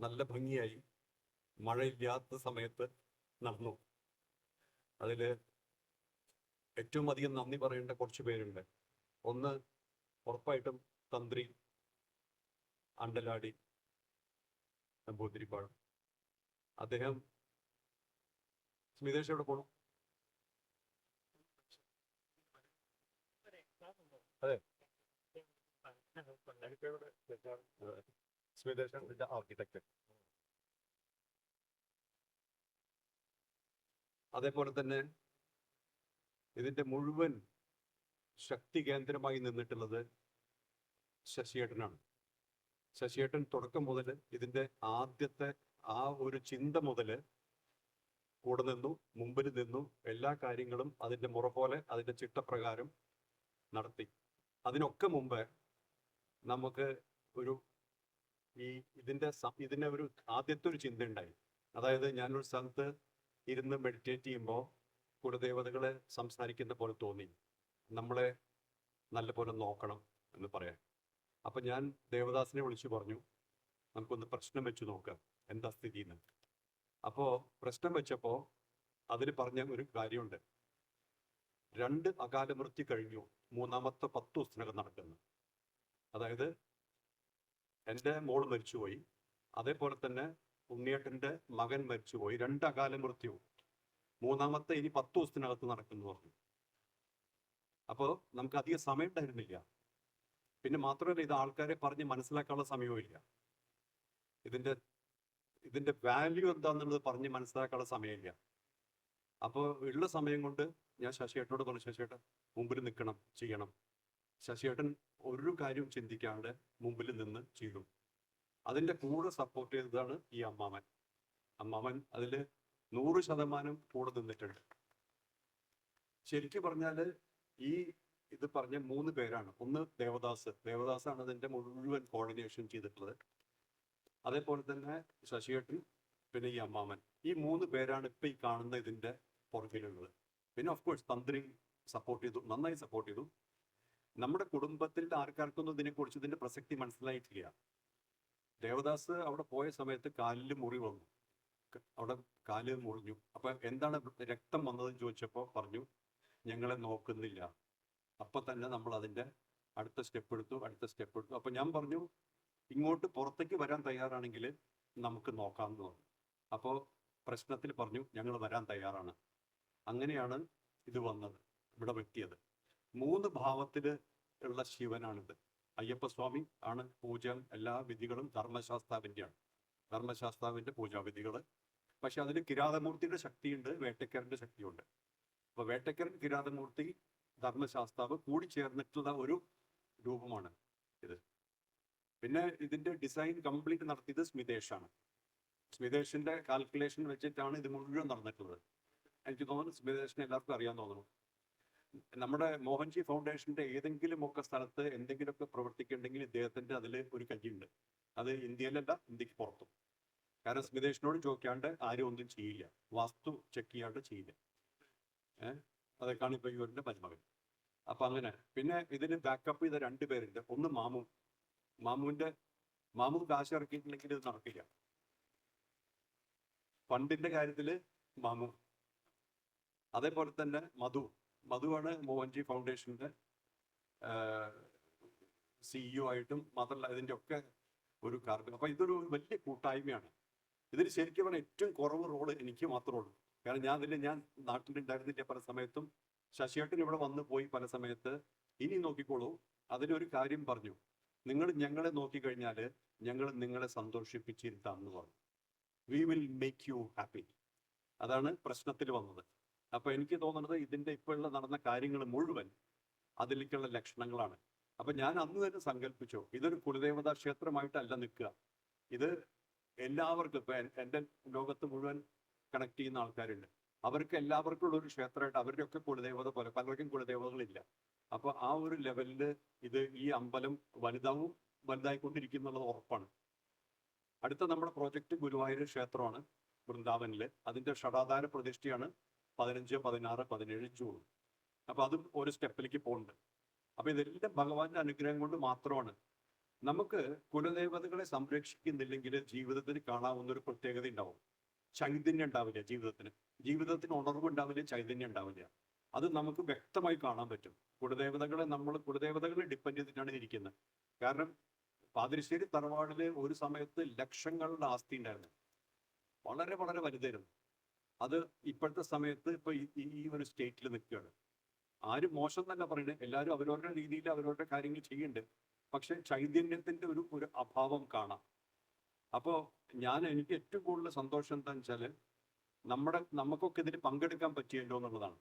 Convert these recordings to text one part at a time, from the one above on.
നല്ല ഭംഗിയായി മഴയില്ലാത്ത സമയത്ത് നടന്നു. അതിൽ ഏറ്റവും അധികം നന്ദി പറയേണ്ട കുറച്ച് പേരുണ്ട്. ഒന്ന് ഉറപ്പായിട്ടും തന്ത്രി അണ്ടലാടി നമ്പൂതിരിപ്പാട് അദ്ദേഹം സ്മിതേഷ് എവിടെ പോണു? അതെ. സ്മിതേഷ് architect. അതേപോലെ തന്നെ ഇതിന്റെ മുഴുവൻ ശക്തി കേന്ദ്രമായി നിന്നിട്ടുള്ളത് ശശിയേട്ടനാണ് ശശിയേട്ടൻ തുടക്കം മുതൽ ഇതിന്റെ ആദ്യത്തെ ആ ഒരു ചിന്ത മുതൽ കൂടെ നിന്നു മുമ്പിൽ നിന്നു എല്ലാ കാര്യങ്ങളും അതിന്റെ മുറ പോലെ അതിന്റെ ചിട്ടപ്രകാരം നടത്തി അതിനൊക്കെ മുമ്പ് നമുക്ക് ഒരു ഈ ഇതിന്റെ ഇതിന്റെ ഒരു ആദ്യത്തെ ഒരു ചിന്ത ഉണ്ടായി. അതായത് ഞാനൊരു സ്ഥലത്ത് ഇരുന്ന് മെഡിറ്റേറ്റ് ചെയ്യുമ്പോൾ കുലദേവതകളെ സംസാരിക്കുന്ന പോലെ തോന്നി. നമ്മളെ നല്ല പോലെ നോക്കണം എന്ന് പറയാം അപ്പൊ ഞാൻ ദേവദാസിനെ വിളിച്ചു പറഞ്ഞു നമുക്കൊന്ന് പ്രശ്നം വെച്ച് നോക്കാം. എന്താ സ്ഥിതി എന്ന് അപ്പോൾ പ്രശ്നം വെച്ചപ്പോൾ അതിൽ പറഞ്ഞ ഒരു കാര്യമുണ്ട്. രണ്ട് അകാല മൃത്യു കഴിഞ്ഞു. മൂന്നാമത്തെ പത്ത് ദിവസത്തിനകം നടക്കുന്നു. അതായത് എന്റെ മോൾ മരിച്ചുപോയി. അതേപോലെ തന്നെ ഉണ്ണിയേട്ടന്റെ മകൻ മരിച്ചുപോയി. രണ്ട് അകാല മൃത്യു. മൂന്നാമത്തെ ഇനി പത്ത് ദിവസത്തിനകത്ത് നടക്കുന്നു പറഞ്ഞു. അപ്പോൾ നമുക്ക് അധികം സമയം ഉണ്ടായിരുന്നില്ല പിന്നെ മാത്രമല്ല ഇത് ആൾക്കാരെ പറഞ്ഞ് മനസ്സിലാക്കാനുള്ള സമയവും ഇല്ല. ഇതിന്റെ ഇതിന്റെ വാല്യൂ എന്താണെന്നുള്ളത് പറഞ്ഞ് മനസ്സിലാക്കാനുള്ള സമയമില്ല അപ്പോൾ ഉള്ള സമയം കൊണ്ട് ഞാൻ ശശിയേട്ടനോട് പറഞ്ഞു ശശിയേട്ടൻ മുമ്പിൽ നിൽക്കണം ചെയ്യണം. ശശിയേട്ടൻ ഒരു കാര്യവും ചിന്തിക്കാണ്ട് മുമ്പിൽ നിന്ന് ചെയ്തു. അതിന്റെ കൂടെ സപ്പോർട്ട് ചെയ്തതാണ് ഈ അമ്മാമൻ. അമ്മാമൻ അതിൽ നൂറ് ശതമാനം കൂടെ നിന്നിട്ടുണ്ട്. ശരിക്കും പറഞ്ഞാൽ ഈ ഇത് പറഞ്ഞ മൂന്ന് പേരാണ്. ഒന്ന് ദേവദാസ്. ദേവദാസാണ് അതിന്റെ മുഴുവൻ കോർഡിനേഷൻ ചെയ്തിട്ടുള്ളത്. അതേപോലെ തന്നെ ശശിയേട്ടൻ പിന്നെ ഈ അമ്മാമൻ. ഈ മൂന്ന് പേരാണ് ഇപ്പൊ ഈ കാണുന്ന ഇതിന്റെ പുറകിലുള്ളത്. പിന്നെ ഓഫ് കോഴ്സ് തന്ത്രി സപ്പോർട്ട് ചെയ്തു നന്നായി സപ്പോർട്ട് ചെയ്തു. നമ്മുടെ കുടുംബത്തിൽ ആർക്കാർക്കൊന്നും ഇതിനെക്കുറിച്ച് ഇതിന്റെ പ്രസക്തി മനസ്സിലായിട്ടില്ല. ദേവദാസ് അവിടെ പോയ സമയത്ത് കാലിൽ മുറി വന്നു. അവിടെ കാൽ മുറിഞ്ഞു. അപ്പൊ എന്താണ് രക്തം വന്നതെന്ന് ചോദിച്ചപ്പോൾ പറഞ്ഞു ഞങ്ങളെ നോക്കുന്നില്ല. അപ്പൊ തന്നെ നമ്മൾ അതിന്റെ അടുത്ത സ്റ്റെപ്പ് എടുത്തു അടുത്ത സ്റ്റെപ്പ് എടുത്തു. അപ്പൊ ഞാൻ പറഞ്ഞു ഇങ്ങോട്ട് പുറത്തേക്ക് വരാൻ തയ്യാറാണെങ്കിൽ നമുക്ക് നോക്കാമെന്ന് പറഞ്ഞു. അപ്പോൾ പ്രശ്നത്തിൽ പറഞ്ഞു ഞങ്ങൾ വരാൻ തയ്യാറാണ്. അങ്ങനെയാണ് ഇത് വന്നത് ഇവിടെ വെട്ടിയത്. മൂന്ന് ഭാവത്തിൽ ഉള്ള ശിവനാണിത്. അയ്യപ്പസ്വാമി ആണ് പൂജ എല്ലാ വിധികളും ധർമ്മശാസ്താവിന്റെയാണ് ധർമ്മശാസ്താവിന്റെ പൂജാവിധികൾ പക്ഷെ അതിൽ കിരാതമൂർത്തിയുടെ ശക്തിയുണ്ട് വേട്ടക്കാരന്റെ ശക്തിയുണ്ട്. അപ്പൊ വേട്ടക്കരൻ കിരാതമൂർത്തി ധർമ്മശാസ്താവ് കൂടി ചേർന്നിട്ടുള്ള ഒരു രൂപമാണ് ഇത്. പിന്നെ ഇതിന്റെ ഡിസൈൻ കംപ്ലീറ്റ് നടത്തിയത് സ്മിതേഷാണ്. സ്മിതേഷിന്റെ കാൽക്കുലേഷൻ വെച്ചിട്ടാണ് ഇത് മുഴുവൻ നടന്നിട്ടുള്ളത്. എനിക്ക് തോന്നുന്നു സ്മിതേഷിനെ എല്ലാവർക്കും അറിയാൻ തോന്നുന്നു. നമ്മുടെ മോഹൻജി ഫൗണ്ടേഷന്റെ ഏതെങ്കിലും ഒക്കെ സ്ഥലത്ത് എന്തെങ്കിലുമൊക്കെ പ്രവർത്തിക്കുന്നുണ്ടെങ്കിൽ ഇദ്ദേഹത്തിന്റെ അതിൽ ഒരു കയ്യുണ്ട്. അത് ഇന്ത്യയിലല്ല ഇന്ത്യയ്ക്ക് പുറത്തും. കാരണം സ്മിതേഷിനോട് ചോദിക്കാണ്ട് ആരും ഒന്നും ചെയ്യില്ല. വാസ്തു ചെക്ക് ചെയ്യാണ്ട് ചെയ്യില്ല. ഏഹ് അതൊക്കെയാണ് ഇപ്പൊ ഇവരുടെ മരുമകൻ അപ്പൊ അങ്ങനെ. പിന്നെ ഇതിന് ബാക്കപ്പ് ചെയ്ത രണ്ട് പേരുണ്ട്. ഒന്ന് മാമു. മാമുവിന്റെ മാമു കാശ് ഇറക്കിയിട്ടില്ലെങ്കിൽ ഇത് നടക്കില്ല. ഫണ്ടിന്റെ കാര്യത്തിൽ മാമു. അതേപോലെ തന്നെ മധു. മധുവാണ് മോഹൻജി ഫൗണ്ടേഷന്റെ സിഇഒ ആയിട്ടും മാത്രമല്ല ഇതിന്റെ ഒക്കെ ഒരു കാർഡ് അപ്പൊ ഇതൊരു വലിയ കൂട്ടായ്മയാണ്. ഇതിന് ശരിക്കും പറഞ്ഞാൽ ഏറ്റവും കുറവ് റോൾ എനിക്ക് മാത്രമേ ഉള്ളൂ. കാരണം ഞാൻ ഇതിൽ ഞാൻ നാട്ടിലുണ്ടായിരുന്നില്ല പല സമയത്തും. ശശിയേട്ടൻ ഇവിടെ വന്നു പോയി പല സമയത്ത്. ഇനി നോക്കിക്കോളൂ അതിലൊരു കാര്യം പറഞ്ഞു. നിങ്ങൾ ഞങ്ങളെ നോക്കിക്കഴിഞ്ഞാൽ ഞങ്ങൾ നിങ്ങളെ സന്തോഷിപ്പിച്ചിരുത്താമെന്ന് പറഞ്ഞു. We will make you happy അതാണ് പ്രശ്നത്തിൽ വന്നത്. അപ്പൊ എനിക്ക് തോന്നുന്നത് ഇതിന്റെ ഇപ്പോഴുള്ള നടന്ന കാര്യങ്ങൾ മുഴുവൻ അതിലേക്കുള്ള ലക്ഷണങ്ങളാണ്. അപ്പൊ ഞാൻ അന്ന് തന്നെ സങ്കല്പിച്ചു ഇതൊരു കുലദേവതാ ക്ഷേത്രമായിട്ടല്ല നിൽക്കുക. ഇത് എല്ലാവർക്കും ഇപ്പൊ എൻ- എന്റെ ലോകത്ത് മുഴുവൻ കണക്ട് ചെയ്യുന്ന ആൾക്കാരുണ്ട്. അവർക്ക് എല്ലാവർക്കും ഉള്ള ഒരു ക്ഷേത്രമായിട്ട് അവരുടെയൊക്കെ കുലദേവത പോലെ പലർക്കും കുലദേവതകളില്ല. അപ്പൊ ആ ഒരു ലെവലിൽ ഇത് ഈ അമ്പലം വലുതാവും വലുതായിക്കൊണ്ടിരിക്കുന്നുള്ളത് ഉറപ്പാണ്. അടുത്ത നമ്മുടെ പ്രോജക്റ്റ് ഗുരുവായൂർ ക്ഷേത്രമാണ് വൃന്ദാവനിൽ അതിന്റെ ഷടാധാര പ്രതിഷ്ഠയാണ് പതിനഞ്ച് പതിനാറ് പതിനേഴ് ജൂൺ. അപ്പൊ അതും ഒരു സ്റ്റെപ്പിലേക്ക് പോകുന്നുണ്ട് അപ്പൊ ഇതെല്ലാം ഭഗവാന്റെ അനുഗ്രഹം കൊണ്ട് മാത്രമാണ്. നമുക്ക് കുലദേവതകളെ സംരക്ഷിക്കുന്നില്ലെങ്കിൽ ജീവിതത്തിന് കാണാവുന്ന ഒരു പ്രത്യേകത ഉണ്ടാവും. ചൈതന്യം ഉണ്ടാവില്ല ജീവിതത്തിന്. ജീവിതത്തിന് ഉണർവ് ഉണ്ടാവില്ല ചൈതന്യം ഉണ്ടാവില്ല. അത് നമുക്ക് വ്യക്തമായി കാണാൻ പറ്റും. കുലദേവതകളെ നമ്മൾ കുലദേവതകളെ ഡിപ്പെൻഡ് ചെയ്തിട്ടാണ് ഇരിക്കുന്നത്. കാരണം പാതിരിശ്ശേരി തറവാടിൽ ഒരു സമയത്ത് ലക്ഷങ്ങളുടെ ആസ്തി ഉണ്ടായിരുന്നു. വളരെ വളരെ വലുതായിരുന്നു. അത് ഇപ്പോഴത്തെ സമയത്ത് ഇപ്പൊ ഈ- ഒരു സ്റ്റേറ്റിൽ നിൽക്കുകയാണ്. ആരും മോശം എന്നല്ല പറയുന്നത് എല്ലാവരും അവരവരുടെ രീതിയിൽ അവരവരുടെ കാര്യങ്ങൾ ചെയ്യുന്നുണ്ട്. പക്ഷെ ചൈതന്യത്തിന്റെ ഒരു ഒരു അഭാവം കാണാം. അപ്പോ ഞാൻ എനിക്ക് ഏറ്റവും കൂടുതൽ സന്തോഷം എന്താണെന്ന് വെച്ചാൽ നമ്മുടെ നമുക്കൊക്കെ ഇതിന് പങ്കെടുക്കാൻ പറ്റിയല്ലോ എന്നുള്ളതാണ്.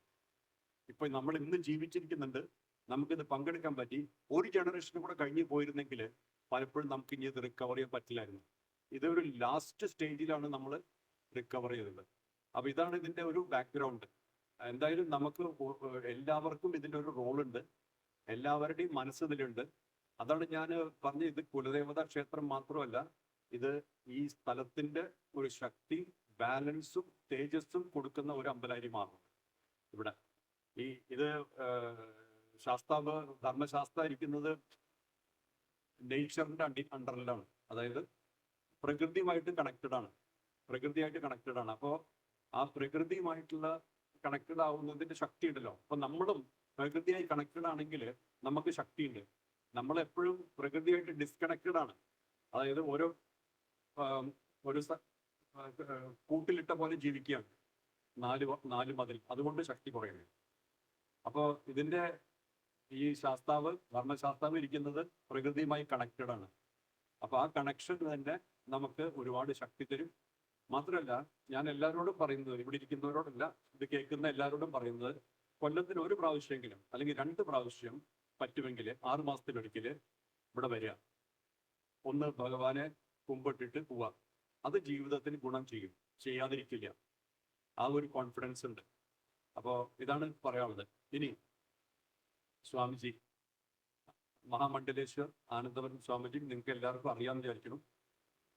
ഇപ്പൊ നമ്മൾ ഇന്നും ജീവിച്ചിരിക്കുന്നുണ്ട്. നമുക്കിത് പങ്കെടുക്കാൻ പറ്റി. ഒരു ജനറേഷനും കൂടെ കഴിഞ്ഞു പോയിരുന്നെങ്കിൽ പലപ്പോഴും നമുക്ക് ഇനി ഇത് റിക്കവർ ചെയ്യാൻ പറ്റില്ലായിരുന്നു. ഇതൊരു ലാസ്റ്റ് സ്റ്റേജിലാണ് നമ്മൾ റിക്കവർ ചെയ്തത്. അപ്പൊ ഇതാണ് ഇതിന്റെ ഒരു ബാക്ക്ഗ്രൗണ്ട് എന്തായാലും നമുക്ക് എല്ലാവർക്കും ഇതിന്റെ ഒരു റോൾ ഉണ്ട്. എല്ലാവരുടെയും മനസ്സ് ഇതിലുണ്ട്. അതാണ് ഞാൻ പറഞ്ഞ ഇത് കുലദേവത ക്ഷേത്രം മാത്രമല്ല ഇത് ഈ സ്ഥലത്തിന്റെ ഒരു ശക്തി ബാലൻസും തേജസ്സും കൊടുക്കുന്ന ഒരു അമ്പലാരി മാറും ഇവിടെ. ഈ ഇത് ശാസ്താവ് ധർമ്മശാസ്ത്ര ഇരിക്കുന്നത് നേച്ചറിന്റെ അണ്ടി അണ്ടറിലാണ് അതായത് പ്രകൃതിയുമായിട്ട് കണക്റ്റഡ് ആണ്. പ്രകൃതിയായിട്ട് കണക്റ്റഡ് ആണ്. അപ്പോൾ ആ പ്രകൃതിയുമായിട്ടുള്ള കണക്റ്റഡ് ആവുന്നതിന്റെ ശക്തി ഉണ്ടല്ലോ അപ്പൊ നമ്മളും പ്രകൃതിയായി കണക്റ്റഡ് ആണെങ്കിൽ നമുക്ക് ശക്തിയുണ്ട്. നമ്മൾ എപ്പോഴും പ്രകൃതിയായിട്ട് ഡിസ്കണക്റ്റഡ് ആണ് അതായത് ഓരോ ഒരു കൂട്ടിലിട്ട പോലെ ജീവിക്കുകയാണ്. നാല് നാല് മതിൽ. അതുകൊണ്ട് ശക്തി കുറയുന്നത് അപ്പോൾ ഇതിന്റെ ഈ ശാസ്താവ് ധർമ്മശാസ്താവ് ഇരിക്കുന്നത് പ്രകൃതിയുമായി കണക്റ്റഡ് ആണ് അപ്പോൾ ആ കണക്ഷൻ തന്നെ നമുക്ക് ഒരുപാട് ശക്തി തരും. മാത്രമല്ല ഞാൻ എല്ലാവരോടും പറയുന്നത് ഇവിടെ ഇരിക്കുന്നവരോടല്ല ഇത് കേൾക്കുന്ന എല്ലാവരോടും പറയുന്നത് കൊല്ലത്തിന് ഒരു പ്രാവശ്യമെങ്കിലും അല്ലെങ്കിൽ രണ്ട് പ്രാവശ്യം പറ്റുമെങ്കിൽ ആറ് മാസത്തിനൊരിക്കൽ ഇവിടെ വരിക. ഒന്ന് ഭഗവാനെ കുമ്പിട്ടിട്ട് പോവാ അത് ജീവിതത്തിന് ഗുണം ചെയ്യും. ചെയ്യാതിരിക്കില്ല. ആ ഒരു കോൺഫിഡൻസ് ഉണ്ട്. അപ്പോൾ ഇതാണ് പറയാനുള്ളത്. ഇനി സ്വാമിജി മഹാമണ്ഡലേശ്വർ ആനന്ദവരൻ സ്വാമിജി നിങ്ങൾക്ക് എല്ലാവർക്കും അറിയാമെന്ന് വിചാരിക്കണം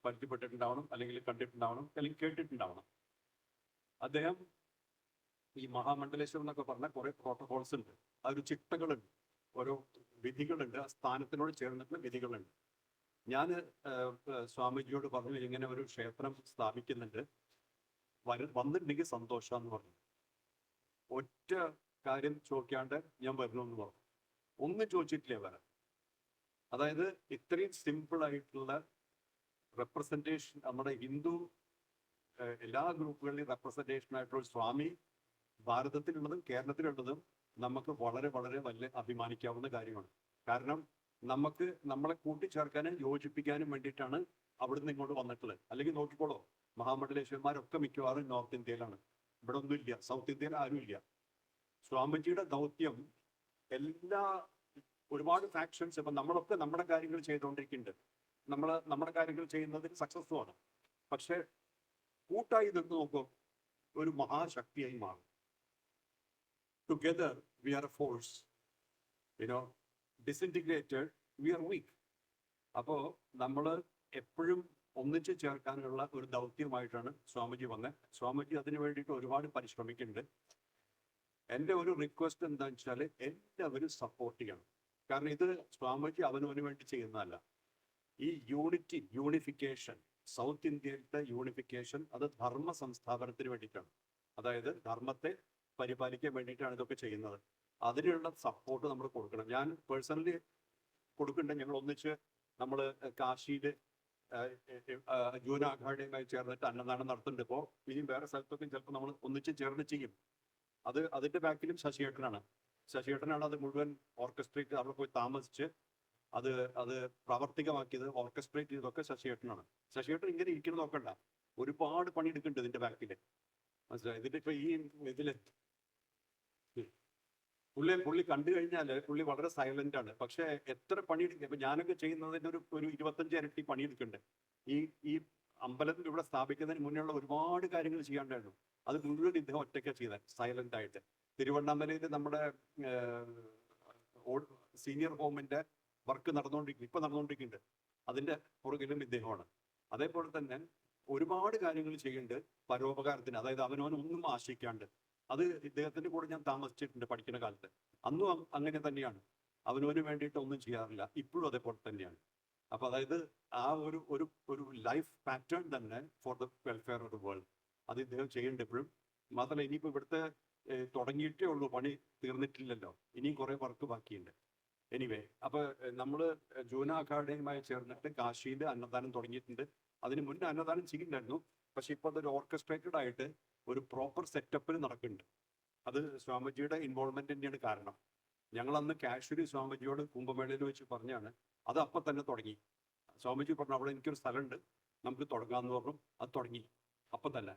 പരിചയപ്പെട്ടിട്ടുണ്ടാവണം അല്ലെങ്കിൽ കണ്ടിട്ടുണ്ടാവണം അല്ലെങ്കിൽ കേട്ടിട്ടുണ്ടാവണം. അദ്ദേഹം ഈ മഹാമണ്ഡലേശ്വരം എന്നൊക്കെ പറഞ്ഞ കുറെ പ്രോട്ടോകോൾസ് ഉണ്ട്. അതൊരു ചിട്ടകളുണ്ട്. ഓരോ വിധികളുണ്ട്. ആ സ്ഥാനത്തിനോട് ചേർന്നിട്ടുള്ള വിധികളുണ്ട്. ഞാൻ സ്വാമിജിയോട് പറഞ്ഞു ഇങ്ങനെ ഒരു ക്ഷേത്രം സ്ഥാപിക്കുന്നുണ്ട്. വര വന്നിട്ടുണ്ടെങ്കിൽ സന്തോഷം എന്ന് പറഞ്ഞു. ഒറ്റ കാര്യം ചോദിക്കാണ്ട് ഞാൻ വരണമെന്ന് പറഞ്ഞു. ഒന്നും ചോദിച്ചിട്ടില്ല വരാൻ അതായത് ഇത്രയും സിമ്പിൾ ആയിട്ടുള്ള റെപ്രസെന്റേഷൻ നമ്മുടെ ഹിന്ദു എല്ലാ ഗ്രൂപ്പുകളിലെയും റെപ്രസെന്റേഷൻ ആയിട്ടുള്ള സ്വാമി ഭാരതത്തിലുള്ളതും കേരളത്തിലുള്ളതും നമുക്ക് വളരെ വളരെ വലിയ അഭിമാനിക്കാവുന്ന കാര്യമാണ്. കാരണം നമുക്ക് നമ്മളെ കൂട്ടിച്ചേർക്കാനും യോജിപ്പിക്കാനും വേണ്ടിയിട്ടാണ് അവിടുന്ന് ഇങ്ങോട്ട് വന്നിട്ടുള്ളത്. അല്ലെങ്കിൽ നോക്കിക്കോളോ മഹാമണ്ഡലേശ്വരന്മാരൊക്കെ മിക്കവാറും നോർത്ത് ഇന്ത്യയിലാണ്. ഇവിടെ ഒന്നും ഇല്ല സൗത്ത് ഇന്ത്യയിൽ ആരുമില്ല. സ്വാമിജിയുടെ ദൗത്യം എല്ലാ ഒരുപാട് ഫാക്ഷൻസ് ഇപ്പൊ നമ്മളൊക്കെ നമ്മുടെ കാര്യങ്ങൾ ചെയ്തുകൊണ്ടിരിക്കുന്നുണ്ട്. നമ്മൾ നമ്മുടെ കാര്യങ്ങൾ ചെയ്യുന്നതിൽ സക്സസ്ഫുൾ ആണ്. പക്ഷെ കൂട്ടായി നിന്ന് നോക്കും ഒരു മഹാശക്തിയായി മാറും. Together we are a force you know disintegrated we are weak അപ്പോൾ നമ്മൾ എപ്പോഴും ഒന്നിച്ചു ചേർക്കാനുള്ള ഒരു ദൗത്യമായിട്ടാണ് സ്വാമിജി വന്നത് സ്വാമിജി അതിന് വേണ്ടിയിട്ട് ഒരുപാട് പരിശ്രമിക്കുന്നുണ്ട്. എന്റെ ഒരു റിക്വസ്റ്റ് എന്താണെന്ന് വെച്ചാൽ എല്ലാവരും സപ്പോർട്ട് ചെയ്യണം. കാരണം ഇത് സ്വാമിജി അവനവന് വേണ്ടി ചെയ്യുന്നതല്ല. ഈ യൂണിറ്റി യൂണിഫിക്കേഷൻ സൗത്ത് ഇന്ത്യയുടെ യൂണിഫിക്കേഷൻ അത് ധർമ്മ സംസ്ഥാപനത്തിന് വേണ്ടിയിട്ടാണ്. അതായത് ധർമ്മത്തെ പരിപാലിക്കാൻ വേണ്ടിയിട്ടാണ് ഇതൊക്കെ ചെയ്യുന്നത്. അതിനുള്ള സപ്പോർട്ട് നമ്മൾ കൊടുക്കണം. ഞാൻ പേഴ്സണലി കൊടുക്കുന്നുണ്ട് ഞങ്ങൾ ഒന്നിച്ച് നമ്മൾ കാശിയിൽ ജൂന അഖാഡയുമായി ചേർന്നിട്ട് അന്നദാനം നടത്തുന്നുണ്ട്. ഇപ്പോൾ ഇനിയും വേറെ സ്ഥലത്തൊക്കെ ചിലപ്പോൾ നമ്മൾ ഒന്നിച്ച് ചേർന്ന് ചെയ്യും. അത് അതിന്റെ ബാക്കിലും ശശിയേട്ടനാണ്. ശശിയേട്ടനാണ് അത് മുഴുവൻ ഓർക്കസ്ട്രേറ്റ് അവിടെ പോയി താമസിച്ച് അത് അത് പ്രാവർത്തികമാക്കിയത് ഓർക്കസ്ട്രേറ്റ് ചെയ്തതൊക്കെ ശശിയേട്ടനാണ്. ശശിയേട്ടൻ ഇങ്ങനെ ഇരിക്കുന്നത് നോക്കണ്ട ഒരുപാട് പണിയെടുക്കുന്നുണ്ട് ഇതിന്റെ ബാക്കിൽ മനസ്സിലായി? ഇതിന്റെ ഇപ്പൊ ഈ ഇതിൽ പുള്ളി പുള്ളി കണ്ടു കഴിഞ്ഞാൽ പുള്ളി വളരെ സൈലന്റ് ആണ്. പക്ഷെ എത്ര പണി ഇപ്പൊ ഞാനൊക്കെ ചെയ്യുന്നതിന്റെ ഒരു ഒരു ഇരുപത്തഞ്ച് ഇരട്ടി പണിയെടുക്കുന്നുണ്ട്. ഈ ഈ അമ്പലത്തിൽ ഇവിടെ സ്ഥാപിക്കുന്നതിന് മുന്നേയുള്ള ഒരുപാട് കാര്യങ്ങൾ ചെയ്യാണ്ടായിരുന്നു. അത് മുഴുവൻ ഇദ്ദേഹം ഒറ്റയ്ക്ക് ചെയ്ത സൈലന്റ് ആയിട്ട്. തിരുവണ്ണാമലയിൽ നമ്മുടെ സീനിയർ ഹോമിന്റെ വർക്ക് നടന്നുകൊണ്ടിരിക്കുന്നു ഇപ്പൊ നടന്നുകൊണ്ടിരിക്കുന്നുണ്ട്. അതിന്റെ പുറകിലും ഇദ്ദേഹമാണ്. അതേപോലെ തന്നെ ഒരുപാട് കാര്യങ്ങൾ ചെയ്യുന്നുണ്ട് പരോപകാരത്തിന്. അതായത് അവനവൻ ഒന്നും ആശിക്കാണ്ട് അത് ഇദ്ദേഹത്തിന്റെ കൂടെ ഞാൻ താമസിച്ചിട്ടുണ്ട് പഠിക്കുന്ന കാലത്ത്. അന്നും അങ്ങനെ തന്നെയാണ്. അവനവന് വേണ്ടിയിട്ട് ഒന്നും ചെയ്യാറില്ല. ഇപ്പോഴും അതേപോലെ തന്നെയാണ്. അപ്പൊ അതായത് ആ ഒരു ഒരു ഒരു ലൈഫ് പാറ്റേൺ തന്നെ for the welfare of the world അത് ഇദ്ദേഹം ചെയ്യേണ്ട എപ്പോഴും മാത്രമല്ല ഇനിയിപ്പോ ഇവിടുത്തെ തുടങ്ങിയിട്ടേ ഉള്ളൂ. പണി തീർന്നിട്ടില്ലല്ലോ. ഇനിയും കുറെ വർക്ക് ബാക്കിയുണ്ട്. എനിവേ അപ്പൊ നമ്മൾ ജൂന അക്കാഡമിയുമായി ചേർന്നിട്ട് കാശിയിൽ അന്നദാനം തുടങ്ങിയിട്ടുണ്ട്. അതിന് മുന്നേ അന്നദാനം ചെയ്യുന്നുണ്ടായിരുന്നു പക്ഷെ ഇപ്പൊ അതൊരു ഓർക്കസ്ട്രേറ്റഡ് ആയിട്ട് ഒരു പ്രോപ്പർ സെറ്റപ്പിൽ നടക്കുന്നുണ്ട്. അത് സ്വാമിജിയുടെ ഇൻവോൾവ്മെന്റ് തന്നെയാണ് കാരണം. ഞങ്ങൾ അന്ന് കാശ്മീരി സ്വാമിജിയോട് കുംഭമേളയിൽ വെച്ച് പറഞ്ഞാണ് അത് അപ്പം തന്നെ തുടങ്ങി. സ്വാമിജി പറഞ്ഞു അവിടെ എനിക്കൊരു സ്ഥലമുണ്ട്. നമുക്ക് തുടങ്ങാമെന്ന് പറഞ്ഞു. അത് തുടങ്ങി. അപ്പം തന്നെ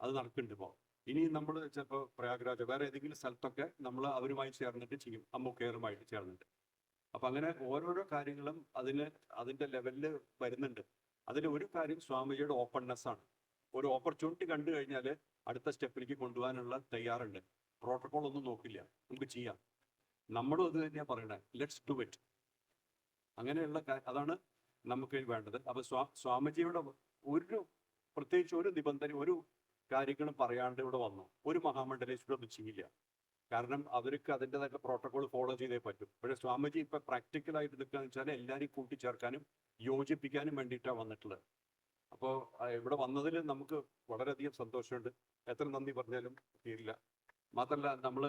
അത് നടക്കുന്നുണ്ട് ഇപ്പോൾ ഇനി നമ്മൾ ചിലപ്പോൾ പ്രയാഗ്രാജ് വേറെ ഏതെങ്കിലും സ്ഥലത്തൊക്കെ നമ്മൾ അവരുമായി ചേർന്നിട്ട് ചെയ്യും. അമ്മുക്കേറുമായിട്ട് ചേർന്നിട്ട്. അപ്പം അങ്ങനെ ഓരോരോ കാര്യങ്ങളും അതിന് അതിന്റെ ലെവലിൽ വരുന്നുണ്ട്. അതിൽ ഒരു കാര്യം സ്വാമിജിയുടെ ഓപ്പൺനെസ് ആണ്. ഒരു ഓപ്പർച്യൂണിറ്റി കണ്ടു കഴിഞ്ഞാൽ അടുത്ത സ്റ്റെപ്പിലേക്ക് കൊണ്ടുപോകാനുള്ള തയ്യാറുണ്ട്. പ്രോട്ടോകോൾ ഒന്നും നോക്കില്ല. നമുക്ക് ചെയ്യാം. നമ്മളും അത് തന്നെയാണ് പറയണേ. ലെറ്റ്സ് ഡു ഇറ്റ് അങ്ങനെയുള്ള അതാണ് നമുക്ക് വേണ്ടത്. അപ്പൊ സ്വാ സ്വാമിജിയുടെ ഒരു പ്രത്യേകിച്ച് ഒരു നിബന്ധന ഒരു കാര്യങ്ങളും പറയാണ്ട് ഇവിടെ വന്നു. ഒരു മഹാമണ്ഡലേശ്വരം ഒന്നും ചെയ്യില്ല. കാരണം അവർക്ക് അതിന്റെതായിട്ടുള്ള പ്രോട്ടോകോൾ ഫോളോ ചെയ്തേ പറ്റും. പക്ഷേ സ്വാമിജി ഇപ്പം പ്രാക്ടിക്കലായിട്ട് നിൽക്കുകയെന്ന് വെച്ചാൽ എല്ലാവരെയും കൂട്ടിച്ചേർക്കാനും യോജിപ്പിക്കാനും വേണ്ടിയിട്ടാണ് വന്നിട്ടുള്ളത്. അപ്പോൾ ഇവിടെ വന്നതിൽ നമുക്ക് വളരെയധികം സന്തോഷമുണ്ട്. എത്ര നന്ദി പറഞ്ഞാലും തീരില്ല. മാത്രമല്ല നമ്മൾ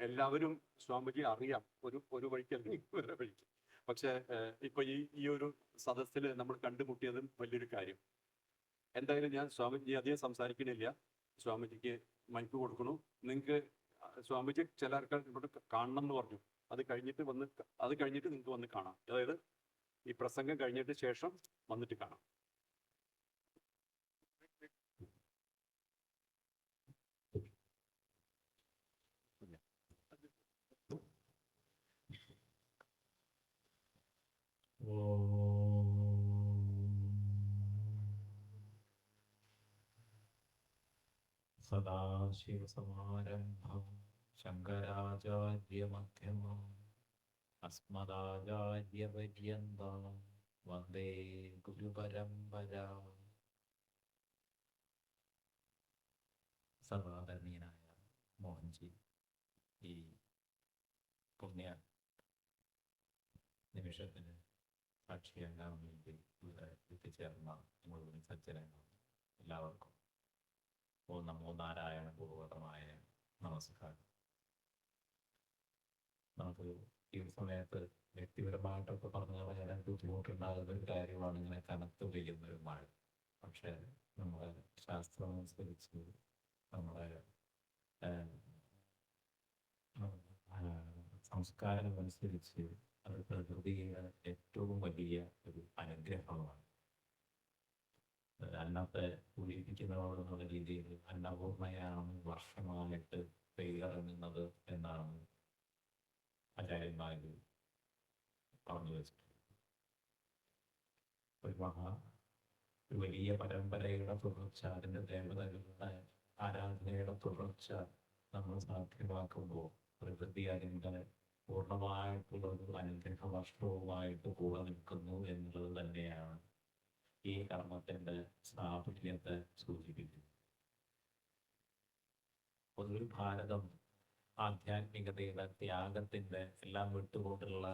എല്ലാവരും സ്വാമിജി അറിയാം. ഒരു ഒരു വഴിക്ക് അല്ലെങ്കിൽ വേറെ വഴിക്ക്. പക്ഷേ ഇപ്പൊ ഈ ഈ ഒരു സദസ്സിൽ നമ്മൾ കണ്ടുമുട്ടിയതും വലിയൊരു കാര്യം. എന്തായാലും ഞാൻ സ്വാമിജി അധികം സംസാരിക്കണില്ല. സ്വാമിജിക്ക് മൈക്ക് കൊടുക്കണു നിങ്ങൾക്ക് സ്വാമിജി ചില ആൾക്കാർ ഇവിടെ കാണണം എന്ന് പറഞ്ഞു. അത് കഴിഞ്ഞിട്ട് വന്ന് അത് കഴിഞ്ഞിട്ട് നിങ്ങൾക്ക് വന്ന് കാണാം. അതായത് ഈ പ്രസംഗം കഴിഞ്ഞിട്ട് ശേഷം വന്നിട്ട് കാണാം. സദാശിവസമാരംഭം. ശങ്കരാചാര്യമധ്യമം അസ്മദാചാര്യപര്യന്തം വന്ദേ ഗുരുപരമ്പര. സർവാദരണീയനായ മോഹൻജി ഈ പുണ്യ നിമിഷത്തിന് സാക്ഷിയാകാൻ വേണ്ടി ഇവിടെ എത്തിച്ചേർന്ന മുഴുവൻ സജ്ജനങ്ങൾ എല്ലാവർക്കും. ഓ നമോ നാരായണ പൂർവകമായ നമസ്കാരം. നമുക്ക് ഈ സമയത്ത് വ്യക്തിപരമായിട്ടൊക്കെ പറഞ്ഞു പറയാൻ ബുദ്ധിമുട്ടുണ്ടാകുന്ന ഒരു കാര്യമാണ് ഇങ്ങനെ കനത്ത് പെയ്യുന്ന ഒരു മഴ. പക്ഷേ നമ്മുടെ ശാസ്ത്രം അനുസരിച്ച് നമ്മുടെ സംസ്കാരം അനുസരിച്ച് അത് പ്രകൃതിയുടെ ഏറ്റവും വലിയ ഒരു അനുഗ്രഹമാണ്. അന്നത്തെ പൂരിപ്പിക്കുന്നതോട് എന്നുള്ള രീതിയിൽ അന്നപൂർണയാണ് വർഷമായിട്ട് പെയ്തിറങ്ങുന്നത് എന്നാണ് ആചാര്യന്മാർ പറഞ്ഞു വെച്ചിട്ടുള്ളത് ഒരു മഹാ ഒരു വലിയ പരമ്പരയുടെ തുടർച്ച അതിന്റെ ദേവതകളുടെ ആരാധനയുടെ തുടർച്ച നമ്മൾ സാധ്യമാക്കുമ്പോൾ പ്രകൃതി അതിന്റെ പൂർണമായിട്ടുള്ള ഒരു അനുഗ്രഹ വർഷവുമായിട്ട് കൂടെ നിൽക്കുന്നു എന്നുള്ളത് തന്നെയാണ് ഈ കർമ്മത്തിന്റെ സാഫല്യത്തെ സൂചിപ്പിക്കുന്നത് പൊതുവിൽ ഭാരതം ആധ്യാത്മികതയുടെ ത്യാഗത്തിന്റെ എല്ലാം വിട്ടുകൊണ്ടുള്ള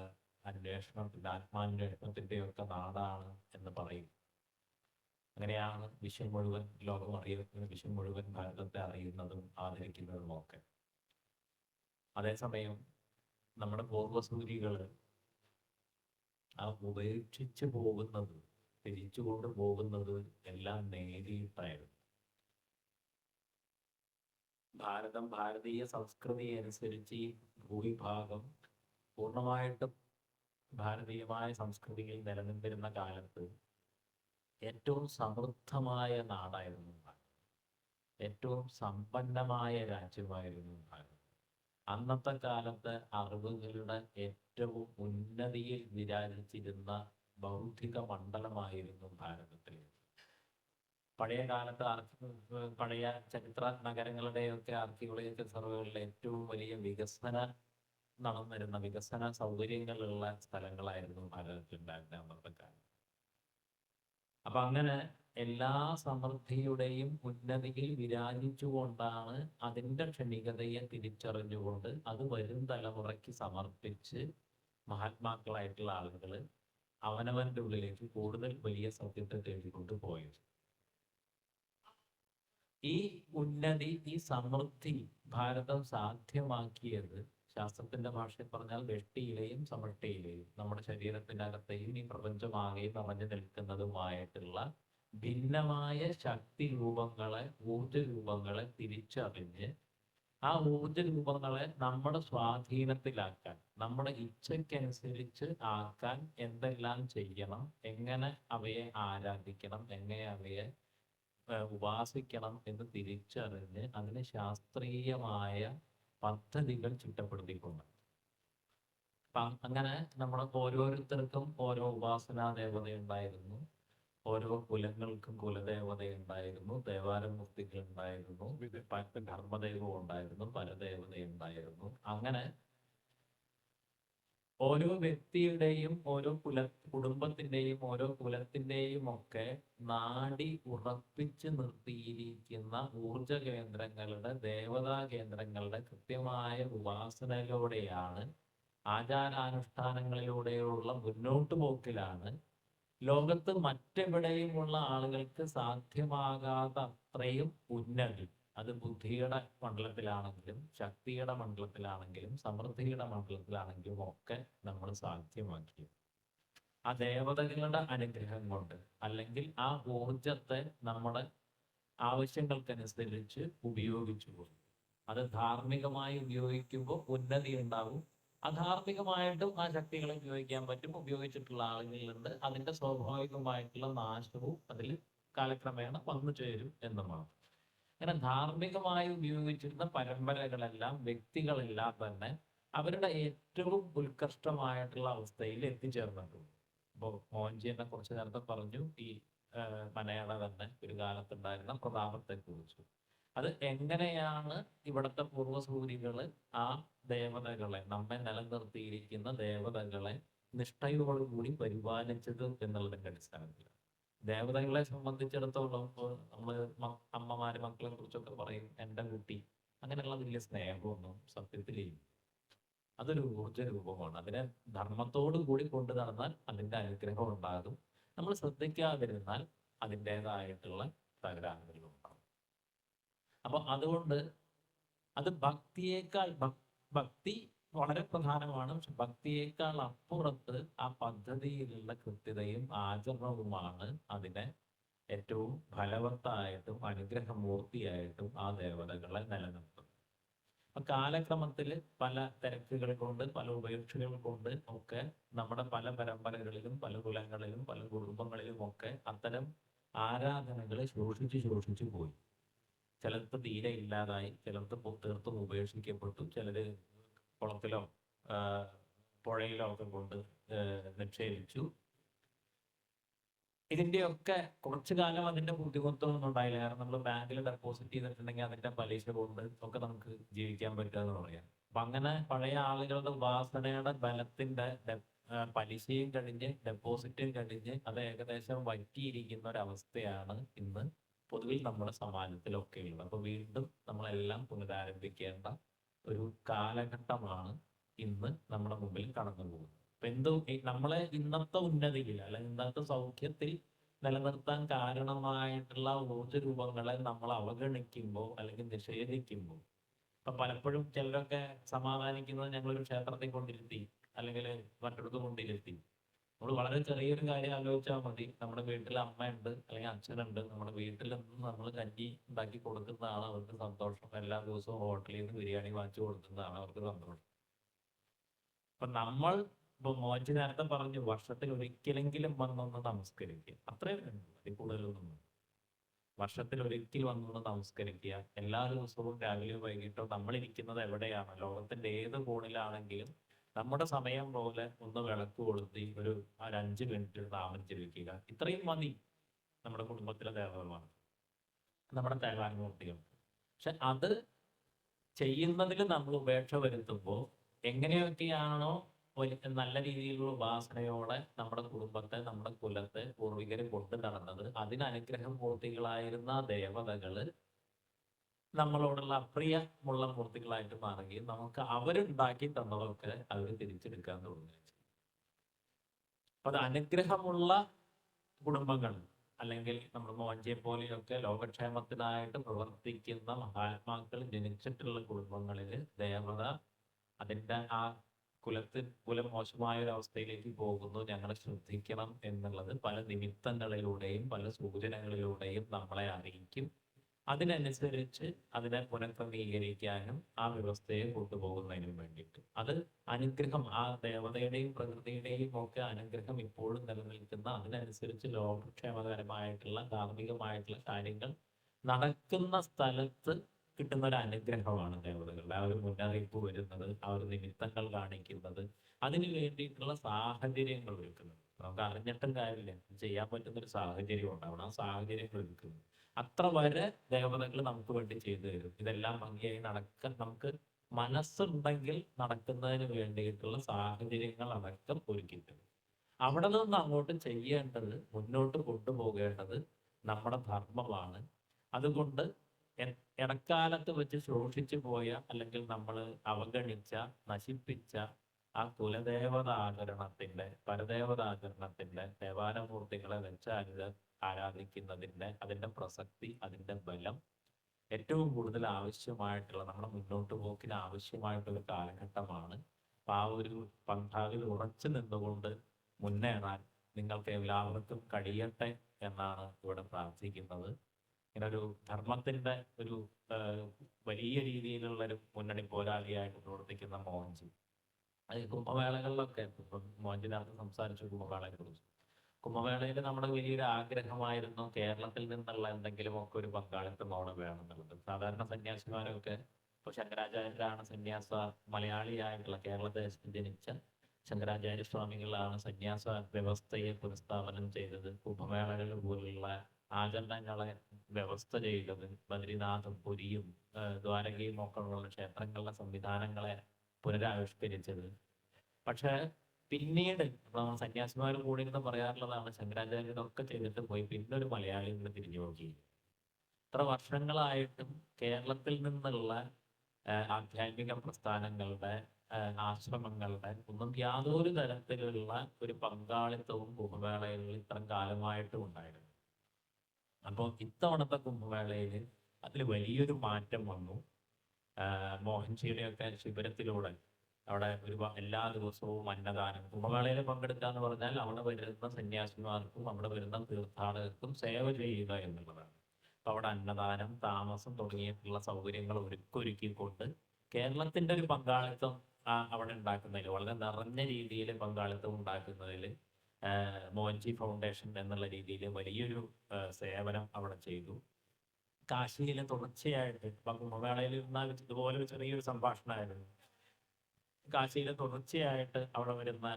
അന്വേഷണത്തിന്റെ ആത്മാന്വേഷണത്തിന്റെ ഒക്കെ നാടാണ് എന്ന് പറയും. അങ്ങനെയാണ് വിശ്വം മുഴുവൻ ലോകം അറിയുന്നത് വിശ്വം മുഴുവൻ ഭാരതത്തെ അറിയുന്നതും ആദരിക്കുന്നതും ഒക്കെ അതേസമയം നമ്മുടെ പൂർവസൂരികൾ ആ ഉപേക്ഷിച്ചു പോകുന്നത് തിരിച്ചുകൊണ്ട് പോകുന്നത് എല്ലാം നേടിയിട്ടായിരുന്നു ഭാരതം ഭാരതീയ സംസ്കൃതി അനുസരിച്ച് ഈ ഭൂരിഭാഗം പൂർണമായിട്ടും ഭാരതീയമായ സംസ്കൃതിയിൽ നിലനിന്നിരുന്ന കാലത്ത് ഏറ്റവും സമൃദ്ധമായ നാടായിരുന്നു ഏറ്റവും സമ്പന്നമായ രാജ്യമായിരുന്നു അന്നത്തെ കാലത്ത് അറിവുകളുടെ ഏറ്റവും ഉന്നതിയിൽ വിരാജിച്ചിരുന്ന ബൗദ്ധിക മണ്ഡലമായിരുന്നു ഭാരതത്തിൽ പഴയ കാലത്ത് പഴയ ചരിത്ര നഗരങ്ങളുടെയൊക്കെ ആർക്കിയോളജിക്കൽ സർവേകളിലെ ഏറ്റവും വലിയ വികസന നടന്നിരുന്ന വികസന സൗകര്യങ്ങളുള്ള സ്ഥലങ്ങളായിരുന്നു ഭാരതത്തിലുണ്ടായിരുന്ന അന്നത്തെ കാലം അപ്പൊ അങ്ങനെ എല്ലാ സമൃദ്ധിയുടെയും ഉന്നതിയിൽ വിരാജിച്ചുകൊണ്ടാണ് അതിന്റെ ക്ഷണികതയെ തിരിച്ചറിഞ്ഞുകൊണ്ട് അത് വരും തലമുറയ്ക്ക് സമർപ്പിച്ച് മഹാത്മാക്കളായിട്ടുള്ള ആളുകൾ അവനവന്റെ ഉള്ളിലേക്ക് കൂടുതൽ വലിയ സത്യത്തെ തേടിക്കൊണ്ട് പോയത്. ഈ ഉന്നതി ഈ സമൃദ്ധി ഭാരതം സാധ്യമാക്കിയത് ശാസ്ത്രത്തിന്റെ ഭാഷയിൽ പറഞ്ഞാൽ വെട്ടിയിലെയും സമഷ്ടിയിലെയും നമ്മുടെ ശരീരത്തിനകത്തെയും ഈ പ്രപഞ്ചമാകെയും നിറഞ്ഞു നിൽക്കുന്നതുമായിട്ടുള്ള ഭിന്നമായ ശക്തി രൂപങ്ങളെ ഊർജ രൂപങ്ങളെ തിരിച്ചറിഞ്ഞ് ആ ഊർജ രൂപങ്ങളെ നമ്മുടെ സ്വാധീനത്തിലാക്കാൻ നമ്മുടെ ഇച്ഛയ്ക്കനുസരിച്ച് ആക്കാൻ എന്തെല്ലാം ചെയ്യണം എങ്ങനെ അവയെ ആരാധിക്കണം എങ്ങനെ അവയെ ഉപാസിക്കണം എന്ന് തിരിച്ചറിഞ്ഞ് അതിന് ശാസ്ത്രീയമായ പദ്ധതികൾ ചിട്ടപ്പെടുത്തിക്കൊണ്ട് അപ്പം അങ്ങനെ നമ്മുടെ ഓരോരുത്തർക്കും ഓരോ ഉപാസനാ ദേവതയുണ്ടായിരുന്നു. ഓരോ കുലങ്ങൾക്കും കുലദേവതയുണ്ടായിരുന്നു. ദേവാലമൂർത്തികൾ ഉണ്ടായിരുന്നു ധർമ്മദൈവം ഉണ്ടായിരുന്നു. പരദേവതയുണ്ടായിരുന്നു. അങ്ങനെ ഓരോ വ്യക്തിയുടെയും ഓരോ കുല കുടുംബത്തിന്റെയും ഓരോ കുലത്തിന്റെയും ഒക്കെ നാടി ഉറപ്പിച്ച് നിർത്തിയിരിക്കുന്ന ഊർജ കേന്ദ്രങ്ങളുടെ ദേവതാ കേന്ദ്രങ്ങളുടെ കൃത്യമായ ഉപാസനയിലൂടെയാണ് ആചാരാനുഷ്ഠാനങ്ങളിലൂടെയുള്ള മുന്നോട്ട് പോക്കിലാണ് ലോകത്ത് മറ്റെവിടെയുമുള്ള ആളുകൾക്ക് സാധ്യമാകാത്ത അത്രയും ഉന്നതി. അത് ബുദ്ധിയുടെ മണ്ഡലത്തിലാണെങ്കിലും ശക്തിയുടെ മണ്ഡലത്തിലാണെങ്കിലും സമൃദ്ധിയുടെ മണ്ഡലത്തിലാണെങ്കിലും ഒക്കെ നമ്മൾ സാധ്യമാക്കി ആ ദേവതകളുടെ അനുഗ്രഹം കൊണ്ട് അല്ലെങ്കിൽ ആ ഊർജത്തെ നമ്മുടെ ആവശ്യങ്ങൾക്കനുസരിച്ച് ഉപയോഗിച്ചു പോകും അത് ധാർമ്മികമായി ഉപയോഗിക്കുമ്പോൾ ഉന്നതി ഉണ്ടാവും. അധാർമികമായിട്ടും ആ ശക്തികളെ ഉപയോഗിക്കാൻ പറ്റും. ഉപയോഗിച്ചിട്ടുള്ള ആളുകളിലുണ്ട് അതിന്റെ സ്വാഭാവികമായിട്ടുള്ള നാശവും അതിൽ കാലക്രമേണ വന്നു ചേരും എന്നുമാണ് അങ്ങനെ ധാർമ്മികമായി ഉപയോഗിച്ചിരുന്ന പരമ്പരകളെല്ലാം വ്യക്തികളെല്ലാം തന്നെ അവരുടെ ഏറ്റവും ഉത്കൃഷ്ടമായിട്ടുള്ള അവസ്ഥയിൽ എത്തിച്ചേർന്നിട്ടുണ്ട് ഇപ്പോൾ മോഹൻജിയെ കുറച്ച് നേരത്തെ പറഞ്ഞു ഈ മലയാള തന്നെ ഒരു കാലത്തുണ്ടായിരുന്ന പ്രതാപത്തെ കുറിച്ച് അത് എങ്ങനെയാണ് ഇവിടുത്തെ പൂർവസൂരികൾ ആ ദേവതകളെ നമ്മെ നിലനിർത്തിയിരിക്കുന്ന ദേവതകളെ നിഷ്ഠയോടുകൂടി പരിപാലിച്ചത് എന്നുള്ളതിന്റെ അടിസ്ഥാനത്തിൽ ദേവതകളെ സംബന്ധിച്ചിടത്തോളം ഇപ്പൊ അമ്മമാരെ മക്കളെ കുറിച്ചൊക്കെ പറയും എന്റെ കുട്ടി. അങ്ങനെയുള്ള വലിയ സ്നേഹമൊന്നും സത്യത്തിലില്ല അതൊരു ഊർജ രൂപമാണ് അതിനെ ധർമ്മത്തോടു കൂടി കൊണ്ടു നടന്നാൽ അതിന്റെ അനുഗ്രഹം ഉണ്ടാകും. നമ്മൾ ശ്രദ്ധിക്കാതിരുന്നാൽ അതിന്റെതായിട്ടുള്ള തകരാറുകളും ഉണ്ടാകും. അപ്പൊ അതുകൊണ്ട് അത് ഭക്തിയേക്കാൾ ഭക്തി വളരെ പ്രധാനമാണ്. ഭക്തിയേക്കാൾ അപ്പുറത്ത് ആ പദ്ധതിയിലുള്ള കൃത്യതയും ആചരണവുമാണ് അതിനെ ഏറ്റവും ഫലവത്തായിട്ടും അനുഗ്രഹമൂർത്തിയായിട്ടും ആ ദേവതകളെ നിലനിർത്തുന്നത്. അപ്പൊ കാലക്രമത്തിൽ പല തിരക്കുകൾ കൊണ്ട് പല ഉപേക്ഷകൾ കൊണ്ട് ഒക്കെ നമ്മുടെ പല പരമ്പരകളിലും പല കുലങ്ങളിലും പല കുടുംബങ്ങളിലും ഒക്കെ അത്തരം ആരാധനകൾ ശോഷിച്ച് ശോഷിച്ചു പോയി. ചിലർക്ക് തീരെ ഇല്ലാതായി ചിലർക്ക് തീർത്തും ഉപേക്ഷിക്കപ്പെട്ടു ചിലര് കുളത്തിലോ പുഴയിലോ ഒക്കെ കൊണ്ട് നിക്ഷേപിച്ചു. ഇതിന്റെയൊക്കെ കുറച്ചു കാലം അതിന്റെ ബുദ്ധിമുട്ടൊന്നും ഉണ്ടായില്ല. കാരണം നമ്മൾ ബാങ്കിൽ ഡെപ്പോസിറ്റ് ചെയ്തിട്ടുണ്ടെങ്കിൽ അതിന്റെ പലിശ കൊണ്ട് ഒക്കെ നമുക്ക് ജീവിക്കാൻ പറ്റുക എന്ന് പറയാം. അപ്പൊ അങ്ങനെ പഴയ ആളുകളുടെ ഉപാസനയുടെ ബലത്തിന്റെ പലിശയും കഴിഞ്ഞ് ഡെപ്പോസിറ്റും കഴിഞ്ഞ് അത് ഏകദേശം വറ്റിയിരിക്കുന്ന ഒരവസ്ഥയാണ് ഇന്ന് പൊതുവിൽ നമ്മുടെ സമാജത്തിലൊക്കെ ഉള്ളത്. അപ്പൊ വീണ്ടും നമ്മളെല്ലാം പുനരാരംഭിക്കേണ്ട ഒരു കാലഘട്ടമാണ് ഇന്ന് നമ്മുടെ മുമ്പിൽ കടന്നു പോകുന്നത്. അപ്പൊ എന്തോ നമ്മളെ ഇന്നത്തെ ഉന്നതിയിൽ അല്ലെങ്കിൽ ഇന്നത്തെ സൗഖ്യത്തിൽ നിലനിർത്താൻ കാരണമായിട്ടുള്ള ഊർജ രൂപങ്ങളെ നമ്മൾ അവഗണിക്കുമ്പോൾ അല്ലെങ്കിൽ നിഷേധിക്കുമ്പോൾ ഇപ്പൊ പലപ്പോഴും ചിലരൊക്കെ സമാധാനിക്കുന്നത് ഞങ്ങളൊരു ക്ഷേത്രത്തിൽ കൊണ്ടിരുത്തി അല്ലെങ്കിൽ മറ്റൊരിടത്ത് കൊണ്ടിരുത്തി. നമ്മൾ വളരെ ചെറിയൊരു കാര്യം ആലോചിച്ചാൽ മതി. നമ്മുടെ വീട്ടിൽ അമ്മയുണ്ട് അല്ലെങ്കിൽ അച്ഛനുണ്ട്. നമ്മുടെ വീട്ടിൽ നിന്ന് നമ്മൾ കഞ്ഞി ഉണ്ടാക്കി കൊടുക്കുന്നതാണ് അവർക്ക് സന്തോഷം. എല്ലാ ദിവസവും ഹോട്ടലിൽ നിന്ന് ബിരിയാണി വാങ്ങിച്ചു കൊടുക്കുന്നതാണ് അവർക്ക് സന്തോഷം. അപ്പൊ നമ്മൾ ഇപ്പൊ മോഹൻജി നേരത്തെ പറഞ്ഞു വർഷത്തിൽ ഒരിക്കലെങ്കിലും വന്നൊന്ന് നമസ്കരിക്കുക. അത്രയും അതിൽ കൂടുതലൊന്നും വർഷത്തിൽ ഒരിക്കൽ വന്നൊന്ന് നമസ്കരിക്കുക. എല്ലാ ദിവസവും രാവിലെയോ വൈകിട്ടോ നമ്മൾ ഇരിക്കുന്നത് എവിടെയാണ്? ലോകത്തിന്റെ ഏത് കോണിലാണെങ്കിലും നമ്മുടെ സമയം പോലെ ഒന്ന് വിളക്ക് കൊളുത്തി ഒരു ഒരു അഞ്ച് മിനിറ്റ് നാമം ജപിക്കുക ഇത്രയും മതി നമ്മുടെ കുടുംബത്തിലെ ദേവതമാണ് നമ്മുടെ ദേവാനുമൂർത്തികൾ പക്ഷെ അത് ചെയ്യുന്നതിൽ നമ്മൾ ഉപേക്ഷ വരുത്തുമ്പോൾ എങ്ങനെയൊക്കെയാണോ നല്ല രീതിയിലുള്ള ഉപാസനയോടെ നമ്മുടെ കുടുംബത്തെ നമ്മുടെ കുലത്തെ പൂർവികരെ കൊണ്ടു നടന്നത് അതിന് അനുഗ്രഹം മൂർത്തികളായിരുന്ന ദേവതകൾ നമ്മളോടുള്ള അപ്രിയമുള്ള മൂർത്തികളായിട്ട് മാറുകയും നമുക്ക് അവരുണ്ടാക്കി തന്നതൊക്കെ അവർ തിരിച്ചെടുക്കാൻ തുടങ്ങുകയും അപ്പൊ അത് അനുഗ്രഹമുള്ള കുടുംബങ്ങൾ അല്ലെങ്കിൽ നമ്മൾ മോഞ്ചയെ പോലെയൊക്കെ ലോകക്ഷേമത്തിനായിട്ട് പ്രവർത്തിക്കുന്ന മഹാത്മാക്കൾ ജനിച്ചിട്ടുള്ള കുടുംബങ്ങളിൽ ദേവത അതിന്റെ ആ കുലത്തിൽ കുലം മോശമായ ഒരു അവസ്ഥയിലേക്ക് പോകുന്നു ഞങ്ങൾ ശ്രദ്ധിക്കണം എന്നുള്ളത് പല നിമിത്തങ്ങളിലൂടെയും പല സൂചനകളിലൂടെയും നമ്മളെ അറിയിക്കും. അതിനനുസരിച്ച് അതിനെ പുനഃക്രമീകരിക്കാനും ആ വ്യവസ്ഥയെ കൊണ്ടുപോകുന്നതിനും വേണ്ടിയിട്ട്. അത് അനുഗ്രഹം ആ ദേവതയുടെയും പ്രകൃതിയുടെയും ഒക്കെ അനുഗ്രഹം ഇപ്പോഴും നിലനിൽക്കുന്ന അതിനനുസരിച്ച് ലോകക്ഷേമകരമായിട്ടുള്ള ധാർമ്മികമായിട്ടുള്ള കാര്യങ്ങൾ നടക്കുന്ന സ്ഥലത്ത് കിട്ടുന്ന ഒരു അനുഗ്രഹമാണ് ദേവതകളുടെ ആ ഒരു മുന്നറിയിപ്പ് വരുന്നത് ആ ഒരു നിമിത്തങ്ങൾ കാണിക്കുന്നത് അതിന് വേണ്ടിയിട്ടുള്ള സാഹചര്യങ്ങൾ ഒരുക്കുന്നത്. നമുക്ക് അറിഞ്ഞിട്ടും കാര്യമില്ല. ചെയ്യാൻ പറ്റുന്ന ഒരു സാഹചര്യം ഉണ്ടാവണം. ആ സാഹചര്യം എടുക്കുന്നു അത്ര വരെ ദേവതകൾ നമുക്ക് വേണ്ടി ചെയ്തു തരും. ഇതെല്ലാം ഭംഗിയായി നടക്കാൻ നമുക്ക് മനസ്സുണ്ടെങ്കിൽ നടക്കുന്നതിന് വേണ്ടിയിട്ടുള്ള സാഹചര്യങ്ങൾ അടക്കം ഒരുക്കി തരും അവിടെ നിന്ന് അങ്ങോട്ട് ചെയ്യേണ്ടത് മുന്നോട്ട് കൊണ്ടുപോകേണ്ടത് നമ്മുടെ ധർമ്മമാണ്. അതുകൊണ്ട് ഇടക്കാലത്ത് വെച്ച് ശോഷിച്ചു പോയ അല്ലെങ്കിൽ നമ്മൾ അവഗണിച്ച നശിപ്പിച്ച ആ കുലദേവത ആചരണത്തിന്റെ ദേവാനമൂർത്തികളെ വെച്ച് അനു ആരാധിക്കുന്നതിന്റെ അതിന്റെ പ്രസക്തി അതിന്റെ ബലം ഏറ്റവും കൂടുതൽ ആവശ്യമായിട്ടുള്ള നമ്മുടെ മുന്നോട്ട് പോക്കിന് ആവശ്യമായിട്ടുള്ള കാലഘട്ടമാണ്. ആ ഒരു പന്ഥാവിൽ ഉറച്ചു നിന്നുകൊണ്ട് മുന്നേറാൻ നിങ്ങൾക്ക് എല്ലാവർക്കും കഴിയട്ടെ എന്നാണ് ഇവിടെ പ്രാർത്ഥിക്കുന്നത്. ഇങ്ങനെ ഒരു ധർമ്മത്തിന്റെ ഒരു വലിയ രീതിയിലുള്ള ഒരു മുന്നണി പോരാളിയായിട്ട് പ്രവർത്തിക്കുന്ന മോഹൻജി. ഈ കുംഭമേളകളിലൊക്കെ ഇപ്പം മോഹൻജിനകത്ത് സംസാരിച്ചു കുംഭമേളയെ കുറിച്ച്. കുംഭമേളയിൽ നമ്മുടെ വലിയൊരു ആഗ്രഹമായിരുന്നു കേരളത്തിൽ നിന്നുള്ള എന്തെങ്കിലുമൊക്കെ ഒരു പങ്കാളിത്തം അവിടെ വേണമെന്നുള്ളത്. സാധാരണ സന്യാസിമാരൊക്കെ ഇപ്പൊ ശങ്കരാചാര്യരാണ് സന്യാസ മലയാളിയായിട്ടുള്ള കേരളദേശത്ത് ജനിച്ച ശങ്കരാചാര്യ സ്വാമികളാണ് സന്യാസ വ്യവസ്ഥയെ പുനഃസ്ഥാപനം ചെയ്തത്. കുംഭമേളകൾ പോലുള്ള ആചരണങ്ങളെ വ്യവസ്ഥ ചെയ്തത്. ബദ്രിനാഥും പുരിയും ദ്വാരകയും ഒക്കെ ഉള്ള ക്ഷേത്രങ്ങളിലെ സംവിധാനങ്ങളെ പുനരാവിഷ്കരിച്ചത് പക്ഷെ പിന്നീട് നമ്മൾ സന്യാസിമാർ കൂടി എന്ന് പറയാറുള്ളതാണ് ശങ്കരാചാര്യരൊക്കെ ചെയ്തിട്ട് പോയി പിന്നെ ഒരു മലയാളി നിന്ന് തിരിഞ്ഞു നോക്കി. ഇത്ര വർഷങ്ങളായിട്ടും കേരളത്തിൽ നിന്നുള്ള ആധ്യാത്മിക പ്രസ്ഥാനങ്ങളുടെ ആശ്രമങ്ങളുടെ ഒന്നും യാതൊരു തരത്തിലുള്ള ഒരു പങ്കാളിത്തവും കുംഭമേളയിൽ ഇത്രയും കാലമായിട്ടും ഉണ്ടായിരുന്നു അപ്പോൾ ഇത്തവണത്തെ കുംഭമേളയിൽ അതിൽ വലിയൊരു മാറ്റം വന്നു. മോഹൻജിയുടെയൊക്കെ ശിബിരത്തിലൂടെ അവിടെ ഒരു എല്ലാ ദിവസവും അന്നദാനം കുംഭമേളയിൽ പങ്കെടുക്കുക എന്ന് പറഞ്ഞാൽ അവിടെ വരുന്ന സന്യാസിമാർക്കും അവിടെ വരുന്ന തീർത്ഥാടകർക്കും സേവ ചെയ്യുക എന്നുള്ളതാണ്. അപ്പൊ അവിടെ അന്നദാനം താമസം തുടങ്ങിയിട്ടുള്ള സൗകര്യങ്ങൾ ഒരുക്കൊരുക്കിക്കൊണ്ട് കേരളത്തിന്റെ ഒരു പങ്കാളിത്തം അവിടെ ഉണ്ടാക്കുന്നതിൽ വളരെ നിറഞ്ഞ രീതിയിൽ പങ്കാളിത്തം ഉണ്ടാക്കുന്നതിൽ മോഹൻജി ഫൗണ്ടേഷൻ എന്നുള്ള രീതിയിൽ വലിയൊരു സേവനം അവിടെ ചെയ്തു. കാശിയിൽ തുടർച്ചയായിട്ട് ഇപ്പൊ കുംഭമേളയിൽ ഇരുന്നാൽ ഇതുപോലെ ഒരു ചെറിയൊരു സംഭാഷണമായിരുന്നു. കാശ്മീരിൽ തുടർച്ചയായിട്ട് അവിടെ വരുന്ന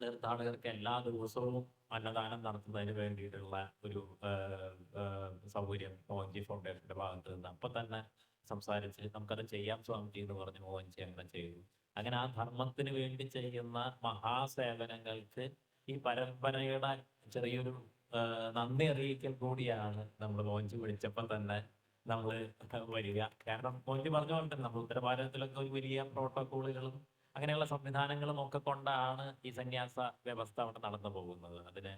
തീർത്ഥാടകർക്ക് എല്ലാ ദിവസവും അന്നദാനം നടത്തുന്നതിന് വേണ്ടിയിട്ടുള്ള ഒരു സൗകര്യം മോഹൻജി ഫൗണ്ടേഷന്റെ ഭാഗത്ത് നിന്ന് അപ്പൊ തന്നെ സംസാരിച്ച് നമുക്കത് ചെയ്യാം സ്വാമിജി എന്ന് പറഞ്ഞ് മോഹൻജി അങ്ങനെ ചെയ്തു. അങ്ങനെ ആ ധർമ്മത്തിന് വേണ്ടി ചെയ്യുന്ന മഹാസേവനങ്ങൾക്ക് ഈ പരമ്പരയുടെ ചെറിയൊരു നന്ദി അറിയിക്കൽ കൂടിയാണ് നമ്മൾ മോഞ്ചി വിളിച്ചപ്പോൾ തന്നെ നമ്മൾ വരിക. കാരണം മോഞ്ചി പറഞ്ഞ പോലെ തന്നെ നമ്മൾ ഉത്തരഭാരതത്തിലൊക്കെ ഒരു വലിയ പ്രോട്ടോക്കോളുകളും അങ്ങനെയുള്ള സംവിധാനങ്ങളും ഒക്കെ കൊണ്ടാണ് ഈ സന്യാസ വ്യവസ്ഥ അവിടെ നടന്നു പോകുന്നത്. അതിന്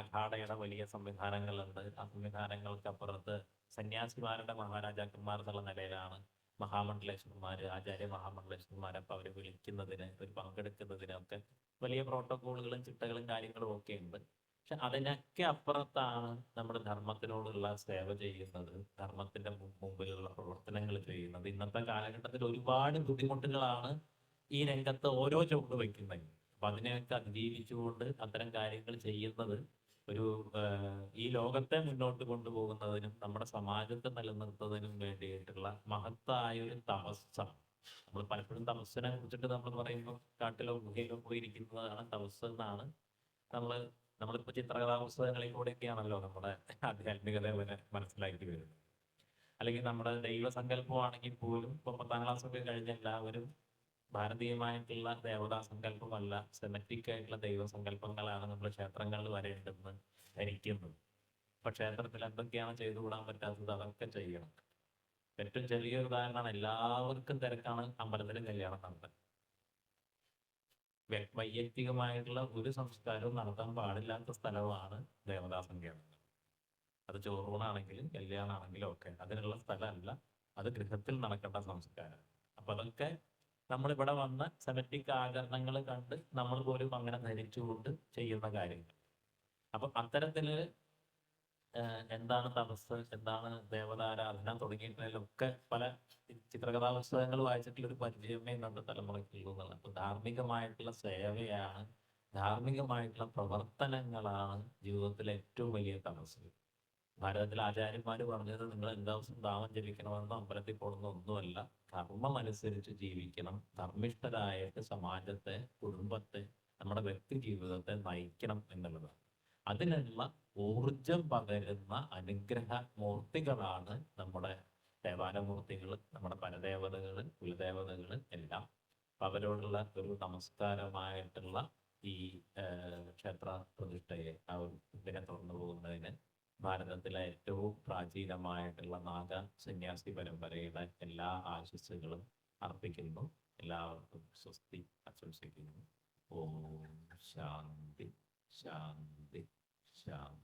അഖാഡയുടെ വലിയ സംവിധാനങ്ങളുണ്ട്. ആ സംവിധാനങ്ങൾക്ക് അപ്പുറത്ത് സന്യാസിമാരുടെ മഹാരാജാക്കന്മാർ എന്നുള്ള നിലയിലാണ് മഹാമണ്ഡലേശ്വരന്മാര് ആചാര്യ മഹാമണ്ഡലേശ്വരന്മാരെ അപ്പം വിളിക്കുന്നതിന് ഒരു പങ്കെടുക്കുന്നതിനൊക്കെ വലിയ പ്രോട്ടോക്കോളുകളും ചിട്ടകളും കാര്യങ്ങളും ഒക്കെ ഉണ്ട്. പക്ഷെ അതിനൊക്കെ അപ്പുറത്താണ് നമ്മുടെ ധർമ്മത്തിനോടുള്ള സേവ ചെയ്യുന്നത്. ധർമ്മത്തിന്റെ മുമ്പിലുള്ള പ്രവർത്തനങ്ങൾ ചെയ്യുന്നത്. ഇന്നത്തെ കാലഘട്ടത്തിൽ ഒരുപാട് ബുദ്ധിമുട്ടുകളാണ് ഈ രംഗത്ത് ഓരോ ചുവട് വയ്ക്കുന്നത്. അപ്പൊ അതിനെയൊക്കെ അതിജീവിച്ചുകൊണ്ട് അത്തരം കാര്യങ്ങൾ ചെയ്യുന്നത് ഒരു ഈ ലോകത്തെ മുന്നോട്ട് കൊണ്ടുപോകുന്നതിനും നമ്മുടെ സമാജത്തെ നിലനിർത്തുന്നതിനും വേണ്ടിയിട്ടുള്ള മഹത്തായ ഒരു തപസ്സാണ്. നമ്മൾ പലപ്പോഴും തപസ്സിനെ കുറിച്ചിട്ട് നമ്മൾ പറയുമ്പോൾ കാട്ടിലോ ഗുഹയിലോ പോയിരിക്കുന്നതാണ് തപസ് എന്നാണ് നമ്മൾ നമ്മളിപ്പോ ചിത്രകഥാ പുസ്തകങ്ങളിൽ കൂടെയൊക്കെയാണല്ലോ നമ്മുടെ ആധ്യാത്മികത മനസ്സിലാക്കി വരുന്നത്. അല്ലെങ്കിൽ നമ്മുടെ ദൈവസങ്കല്പമാണെങ്കിൽ പോലും ഇപ്പൊ പത്താം ക്ലാസ് ഒക്കെ കഴിഞ്ഞ എല്ലാവരും ഭാരതീയമായിട്ടുള്ള ദേവതാ സങ്കല്പമല്ല സെമറ്റിക് ആയിട്ടുള്ള ദൈവസങ്കല്പങ്ങളാണ് നമ്മൾ ക്ഷേത്രങ്ങളിൽ വരേണ്ടെന്ന് ധരിക്കുന്നത്. ഇപ്പൊ ക്ഷേത്രത്തിൽ എന്തൊക്കെയാണ് ചെയ്തുകൂടാൻ പറ്റാത്തത് അതൊക്കെ ചെയ്യണം. ഏറ്റവും ചെറിയൊരു ഉദാഹരണമാണ് എല്ലാവർക്കും തിരക്കാണ് അമ്പലത്തിലും കല്യാണം നടത്താൻ. വ്യ- വൈയക്തികമായിട്ടുള്ള ഒരു സംസ്കാരവും നടത്താൻ പാടില്ലാത്ത സ്ഥലമാണ് ദേവദാസൻ കേന്ദ്രം അത് ചോറൂണാണെങ്കിലും കല്യാണമാണെങ്കിലും ഒക്കെ. അതിനുള്ള സ്ഥലമല്ല. അത് ഗൃഹത്തിൽ നടക്കേണ്ട സംസ്കാരം. അപ്പൊ അതൊക്കെ നമ്മളിവിടെ വന്ന് സെമറ്റിക് ആചരണങ്ങൾ കണ്ട് നമ്മൾ പോലും അങ്ങനെ ധരിച്ചുകൊണ്ട് ചെയ്യുന്ന കാര്യങ്ങൾ. അപ്പൊ അത്തരത്തിൽ എന്താണ് തപസ് എന്താണ് ദേവതാരാധന തുടങ്ങിയിട്ടുള്ളതിലൊക്കെ പല ചിത്രകഥാ പുസ്തകങ്ങൾ വായിച്ചിട്ടുള്ള ഒരു പരിചയമേ ഇന്നത്തെ തലമുറയ്ക്കുള്ളൂ എന്നുള്ളത്. അപ്പൊ ധാർമ്മികമായിട്ടുള്ള സേവയാണ് ധാർമ്മികമായിട്ടുള്ള പ്രവർത്തനങ്ങളാണ് ജീവിതത്തിലെ ഏറ്റവും വലിയ തപസ്. ഭാരതത്തിലെ ആചാര്യന്മാർ പറഞ്ഞത് നിങ്ങൾ എല്ലാ ദിവസവും ദാമം ജപിക്കണമെന്നോ അമ്പലത്തിൽ പോകണമെന്നോ ഒന്നുമല്ല. കർമ്മം അനുസരിച്ച് ജീവിക്കണം. ധർമ്മിഷ്ഠരായിട്ട് സമാജത്തെ കുടുംബത്തെ നമ്മുടെ വ്യക്തി ജീവിതത്തെ നയിക്കണം എന്നുള്ളതാണ്. അതിനുള്ള ഊർജം പകരുന്ന അനുഗ്രഹ മൂർത്തികളാണ് നമ്മുടെ ദേവാലമൂർത്തികൾ നമ്മുടെ പരദേവതകൾ കുലദേവതകൾ എല്ലാം. അവരോടുള്ള ഒരു നമസ്കാരമായിട്ടുള്ള ഈ ക്ഷേത്ര പ്രതിഷ്ഠയെ ആ ഒരു ഇതിനെ തുറന്നു പോകുന്നതിന് ഭാരതത്തിലെ ഏറ്റവും പ്രാചീനമായിട്ടുള്ള നാഗ സന്യാസി പരമ്പരയുടെ എല്ലാ ആശസ്സുകളും അർപ്പിക്കുന്നു. എല്ലാവർക്കും സ്വസ്തി ആശംസിക്കുന്നു. ഓം ശാന്തി ശാന്തി. 想。